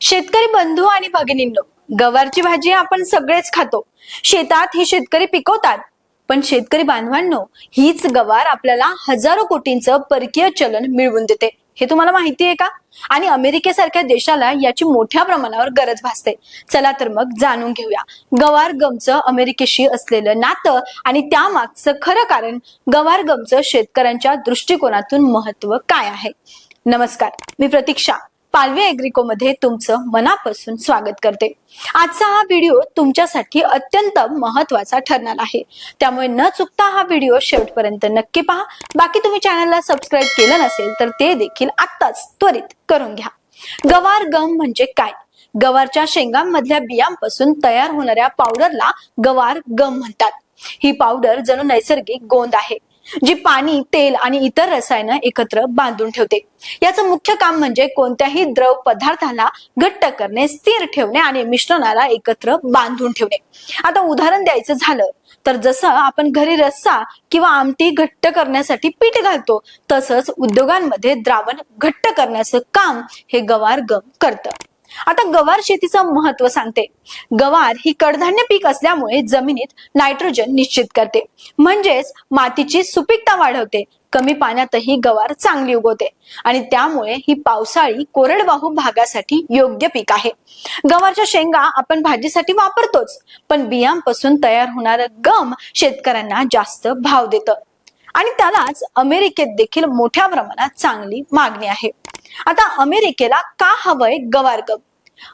शेतकरी बंधू आणि भगिनींनो गवारची भाजी आपण सगळेच खातो. शेतात हे शेतकरी पिकवतात. पण शेतकरी बांधवांनो हीच गवार आपल्याला हजारो कोटींचं परकीय चलन मिळवून देते. हे तुम्हाला माहिती आहे का? आणि अमेरिकेसारख्या देशाला याची मोठ्या प्रमाणावर गरज भासते. चला तर मग जाणून घेऊया. गवार गमचं अमेरिकेशी असलेलं नातं आणि त्यामागचं खरं कारण गवार गमचं शेतकऱ्यांच्या दृष्टिकोनातून महत्त्व काय आहे? नमस्कार. मी प्रतीक्षा. पालवे ॲग्रिकोमध्ये तुमचं मनापासून स्वागत करते. आजचा हा व्हिडिओ तुमच्यासाठी अत्यंत महत्त्वाचा ठरणार आहे. त्यामुळे न चुकता हा व्हिडिओ शेवटपर्यंत नक्की पहा. बाकी तुम्ही चॅनलला सबस्क्राईब केलं नसेल तर ते देखील आत्ताच त्वरित करून घ्या. गवार गम म्हणजे काय? गवारच्या शेंगांमधल्या बियांपासून तयार होणाऱ्या पावडरला गवार गम म्हणतात. ही पावडर जणू नैसर्गिक गोंद आहे. जी पाणी तेल आणि इतर रसायनं एकत्र बांधून ठेवते. याचं मुख्य काम म्हणजे कोणत्याही द्रव पदार्थाला घट्ट करणे स्थिर ठेवणे आणि मिश्रणाला एकत्र बांधून ठेवणे. आता उदाहरण द्यायचं झालं तर जसं आपण घरी रस्सा किंवा आमटी घट्ट करण्यासाठी पीठ घालतो तसंच उद्योगांमध्ये द्रावण घट्ट करण्याचं काम हे गवार गम करतं. आता गवार शेतीचं महत्त्व सांगते. गवार ही कडधान्य पीक असल्यामुळे जमिनीत नायट्रोजन निश्चित करते. म्हणजेच मातीची सुपीकता वाढवते. कमी पाण्यातही गवार चांगली उगवते. आणि त्यामुळे ही पावसाळी कोरडवाहू भागासाठी योग्य पीक आहे. गवारच्या शेंगा आपण भाजीसाठी वापरतोच. पण बियांपासून तयार होणारं गम शेतकऱ्यांना जास्त भाव देतं. आणि त्यालाच अमेरिकेत देखील मोठ्या प्रमाणात चांगली मागणी आहे. आता अमेरिकेला का हवंय गवार गम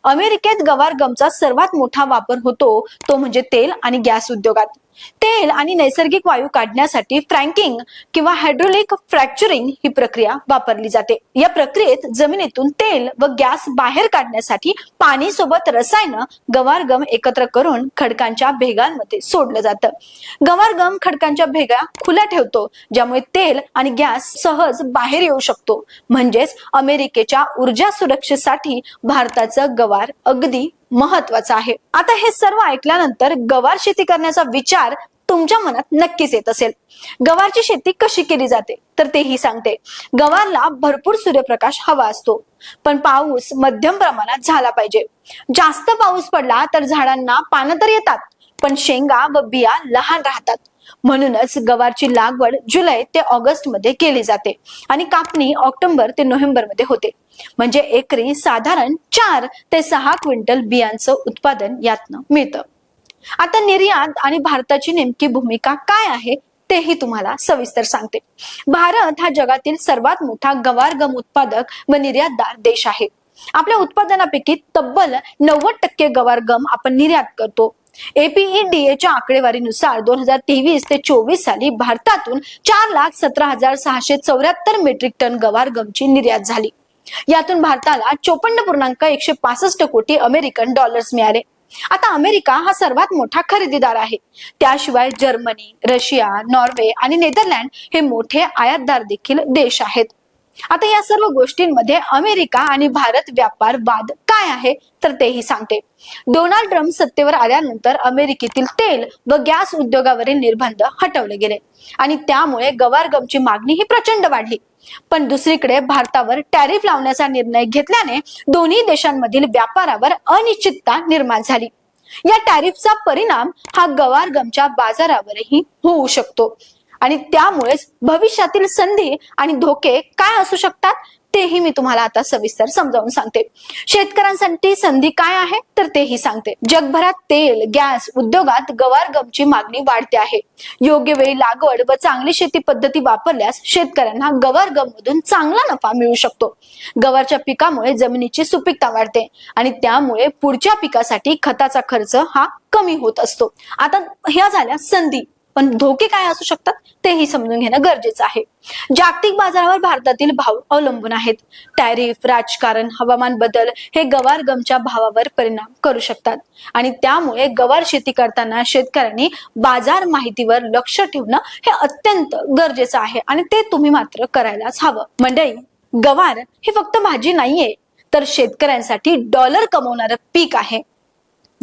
अमेरिकेत गवार गमचा सर्वात मोठा वापर होतो तो म्हणजे तेल आणि गॅस उद्योगात. तेल आणि नैसर्गिक वायू काढण्यासाठी फ्रँकिंग किंवा हायड्रोलिक फ्रॅक्चरिंग ही प्रक्रिया वापरली जाते. या प्रक्रियेत जमिनीतून तेल व गॅस बाहेर काढण्यासाठी पाणी सोबत रसायन गवार गम एकत्र करून खडकांच्या भेगांमध्ये सोडलं जातं. गवार गम खडकांच्या भेगा खुल्या ठेवतो ज्यामुळे तेल आणि गॅस सहज बाहेर येऊ शकतो. म्हणजेच अमेरिकेच्या ऊर्जा सुरक्षेसाठी भारताचं गवार अगदी महत्वाचं आहे. आता हे सर्व ऐकल्यानंतर गवार शेती करण्याचा विचार तुमच्या मनात नक्कीच येत असेल. गवारची शेती कशी केली जाते? तर तेही सांगते. गवारला भरपूर सूर्यप्रकाश हवा असतो. पण पाऊस मध्यम प्रमाणात झाला पाहिजे. जास्त पाऊस पडला तर झाडांना पानं तर येतात पण शेंगा व बिया लहान राहतात. म्हणूनच गवारची लागवड जुलै ते ऑगस्टमध्ये केली जाते आणि कापणी ऑक्टोबर ते नोव्हेंबरमध्ये होते. म्हणजे एकरी साधारण चार ते सहा क्विंटल बियांचं उत्पादन यातनं मिळतं. आता निर्यात आणि भारताची नेमकी भूमिका काय आहे तेही तुम्हाला सविस्तर सांगते. भारत हा जगातील सर्वात मोठा गवार गम उत्पादक व निर्यातदार देश आहे. आपल्या उत्पादनापैकी तब्बल नव्वद टक्के गवार गम आपण निर्यात करतो. एपीईडीएच्या आकडेवारीनुसार दोन हजार तेवीस ते चोवीस साली भारतातून चार लाख सतरा हजार सहाशे चौऱ्याहत्तर मेट्रिक टन गवार गमची निर्यात झाली. यातून भारताला चोपन्न पूर्णांक एकशे पासष्ट कोटी अमेरिकन डॉलर्स मिळाले. आता अमेरिका हा सर्वात मोठा खरेदीदार आहे. त्याशिवाय जर्मनी रशिया नॉर्वे आणि नेदरलँड हे मोठे आयातदार देखील देश आहेत. आता या सर्व गोष्टींमध्ये अमेरिका आणि भारत व्यापार वाद. काय आहे तर तेही सांगते. डोनाल्ड ट्रम्प सत्तेवर आल्यानंतर अमेरिकेतील तेल व गॅस उद्योगावरील निर्बंध हटवले गेले आणि त्यामुळे गवार गमची मागणी ही प्रचंड वाढली. पण दुसरीकडे भारतावर टॅरिफ लावण्याचा निर्णय घेतल्याने दोन्ही देशांमधील व्यापारावर अनिश्चितता निर्माण झाली. या टॅरिफचा परिणाम हा गवार गमच्या बाजारावरही होऊ शकतो आणि त्यामुळेच भविष्यातील संधी आणि धोके काय असू शकतात? तेही मी तुम्हाला आता सविस्तर समजावून सांगते. शेतकऱ्यांसाठी संधी काय आहे तर तेही सांगते. जगभरात तेल गॅस उद्योगात गवार गमची मागणी वाढते आहे. योग्य वेळी लागवड व चांगली शेती पद्धती वापरल्यास शेतकऱ्यांना गवार गम मधून चांगला नफा मिळू शकतो. गवारच्या पिकामुळे जमिनीची सुपीकता वाढते आणि त्यामुळे पुढच्या पिकासाठी खताचा खर्च हा कमी होत असतो. आता ह्या झाल्या संधी. पण धोके काय असू शकतात तेही समजून घेणं गरजेचं आहे. जागतिक बाजारावर भारतातील भाव अवलंबून आहेत. टॅरिफ राजकारण हवामान बदल हे गवार गमच्या भावावर परिणाम करू शकतात. आणि त्यामुळे गवार शेती करताना शेतकऱ्यांनी बाजार माहितीवर लक्ष ठेवणं हे अत्यंत गरजेचं आहे आणि ते तुम्ही मात्र करायलाच हवं. मंडळी गवार हे फक्त भाजी नाहीये तर शेतकऱ्यांसाठी डॉलर कमवणारं पीक आहे.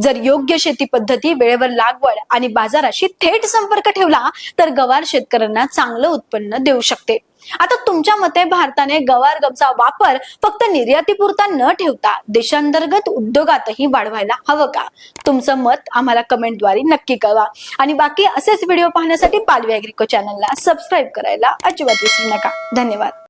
जर योग्य शेती पद्धती वेळेवर लागवड आणि बाजाराशी थेट संपर्क ठेवला तर गवार शेतकऱ्यांना चांगलं उत्पन्न देऊ शकते. आता तुमच्या मते भारताने गवार गवचा वापर फक्त निर्यातीपुरता न ठेवता देशांतर्गत उद्योगातही वाढवायला हवं का? तुमचं मत आम्हाला कमेंटद्वारे नक्की कळवा. आणि बाकी असेच व्हिडिओ पाहण्यासाठी पालवी अॅग्रिको चॅनलला सबस्क्राईब करायला अजिबात विसरू नका. धन्यवाद.